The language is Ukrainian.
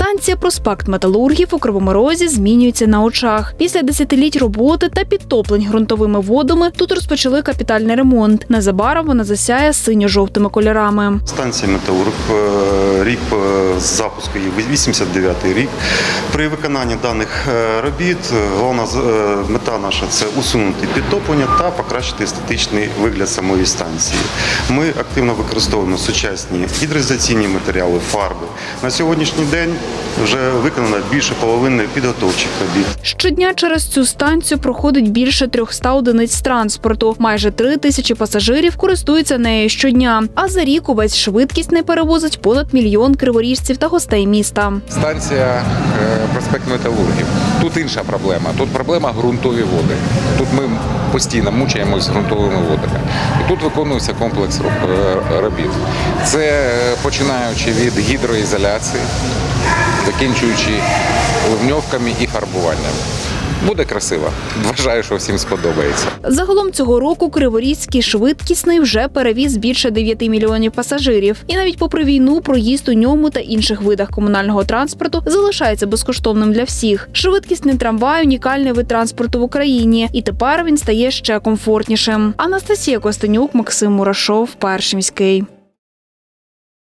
Станція проспект металургів у Кривому Розі змінюється на очах. Після десятиліть роботи та підтоплень ґрунтовими водами тут розпочали капітальний ремонт. Незабаром вона засяє синьо-жовтими кольорами. Станція Металург, е, рік е, запуску її 89-й рік. При виконанні даних е, робіт головна мета наша це усунути підтоплення та покращити естетичний вигляд самої станції. Ми активно використовуємо сучасні гідроізоляційні матеріали, фарби. На сьогоднішній день вже виконано більше половини підготовчих робіт. Щодня через цю станцію проходить більше 300 одиниць транспорту. Майже три тисячі пасажирів користуються нею щодня. А за рік увесь швидкісний перевозить понад мільйон криворіжців та гостей міста. Станція е, проспект Металургів. Тут інша проблема. Тут проблема ґрунтові води. Тут ми постійно мучаємось з ґрунтовими водами. І тут виконується комплекс е, робіт. Це е, починаючи від гідроізоляції, закінчуючи ливньовками і фарбуванням. Буде красиво. Вважаю, що всім сподобається. Загалом цього року Криворізький швидкісний вже перевіз більше 9 мільйонів пасажирів. І навіть попри війну, проїзд у ньому та інших видах комунального транспорту залишається безкоштовним для всіх. Швидкісний трамвай унікальний вид транспорту в Україні, і тепер він стає ще комфортнішим. Анастасія Костенюк, Максим Мурашов, Перший міський.